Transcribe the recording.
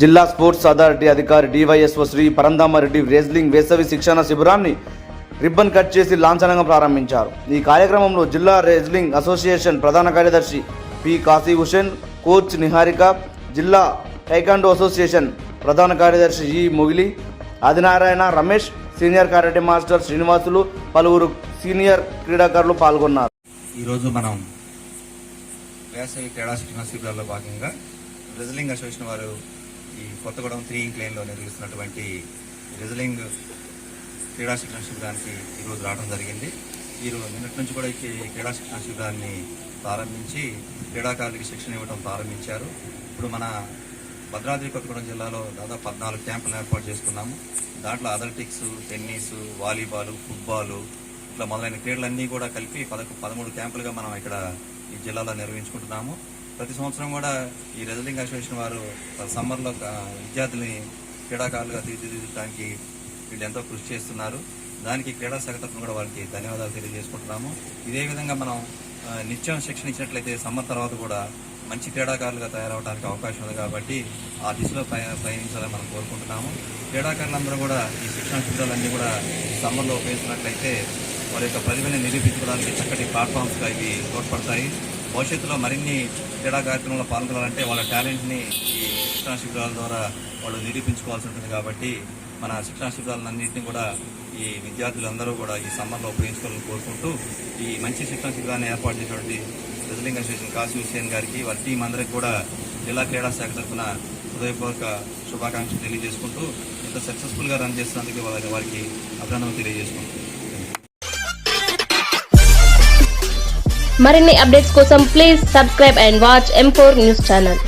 జిల్లా sports authority అధికారి DYSO Shri Paramdhama Reddy wrestling వేసవి శిక్షణ శిబిరాన్ని రిబ్బన్ కట్ చేసి లాంఛనంగా ప్రారంభించారు. ఈ కార్యక్రమంలో జిల్లా రెజ్లింగ్ అసోసియేషన్ ప్రధాన కార్యదర్శి పి కాశీ హుసేన్ కోచ్ నిహారిక జిల్లా టైకాండో అసోసియేషన్ ప్రధాన కార్యదర్శి ఈ మొగిలి ఆదినారాయణ రమేష్ సీనియర్ కార్యటి మాస్టర్ శ్రీనివాసులు పలువురు సీనియర్ క్రీడాకారులు పాల్గొన్నారు. ఈరోజు మనం వేసవి క్రీడా శిక్షణ శిబిరాల్లో భాగంగా రెజ్లింగ్ అసోసియేషన్ వారు ఈ కొత్తగూడెం త్రీ ఇంక్ లైన్లో నిర్వహిస్తున్నటువంటి రిజలింగ్ క్రీడా శిక్షణ శిబిరానికి ఈరోజు రావడం జరిగింది. ఈరోజు నిన్నటి నుంచి కూడా ఈ క్రీడా శిక్షణ శిబిరాన్ని ప్రారంభించి క్రీడాకారులకి శిక్షణ ఇవ్వడం ప్రారంభించారు. ఇప్పుడు మన భద్రాద్రి కొత్తగూడెం జిల్లాలో దాదాపు పద్నాలుగు క్యాంపులు ఏర్పాటు చేసుకున్నాము. దాంట్లో అథ్లెటిక్స్ టెన్నిస్ వాలీబాల్ ఫుట్బాల్ ఇట్లా మొదలైన క్రీడలన్నీ కూడా కలిపి పదకొ పదమూడు క్యాంపులుగా మనం ఇక్కడ ఈ జిల్లాలో నిర్వహించుకుంటున్నాము. ప్రతి సంవత్సరం కూడా ఈ రెజ్లింగ్ అసోసియేషన్ వారు సమ్మర్లో ఆ, విద్యార్థుల్ని క్రీడాకారులుగా తీర్చిదిద్దడానికి వీళ్ళు ఎంతో కృషి చేస్తున్నారు. దానికి క్రీడా శాఖ తరఫున కూడా వారికి ధన్యవాదాలు తెలియజేసుకుంటున్నాము. ఇదే విధంగా మనం నిత్యం శిక్షణ ఇచ్చినట్లయితే సమ్మర్ తర్వాత కూడా మంచి క్రీడాకారులుగా తయారవడానికి అవకాశం ఉంది కాబట్టి ఆ దిశలో ప్రయాణించాలని మనం కోరుకుంటున్నాము. క్రీడాకారులందరూ కూడా ఈ శిక్షణ శిబిరాలన్నీ కూడా సమ్మర్లో ఉపయోగించినట్లయితే వారి యొక్క ప్రతిభని నిరూపించుకోవడానికి చక్కటి ప్లాట్ఫామ్స్గా ఇవి తోడ్పడతాయి. భవిష్యత్తులో మరిన్ని క్రీడా కార్యక్రమంలో పాల్గొనాలంటే వాళ్ళ టాలెంట్ని ఈ శిక్షణ శిబిరాల ద్వారా వాళ్ళు నిరూపించుకోవాల్సి ఉంటుంది కాబట్టి మన శిక్షణ శిబిరాలన్నింటినీ కూడా ఈ విద్యార్థులందరూ కూడా ఈ సమ్మర్లో ఉపయోగించుకోవాలని కోరుకుంటూ ఈ మంచి శిక్షణ శిబిరాన్ని ఏర్పాటు చేసినటువంటి ప్రజలింగ్ అసోసియేషన్ కాశీ హుసేన్ గారికి వారి టీం అందరికి కూడా జిల్లా క్రీడా శాఖ తరఫున హృదయపూర్వక శుభాకాంక్షలు తెలియజేసుకుంటూ ఇంత సక్సెస్ఫుల్గా రన్ చేసినందుకు వారికి అభినందనలు తెలియజేసుకుంటాం మరిన్ని అప్డేట్స్ కోసం please subscribe and watch M news channel.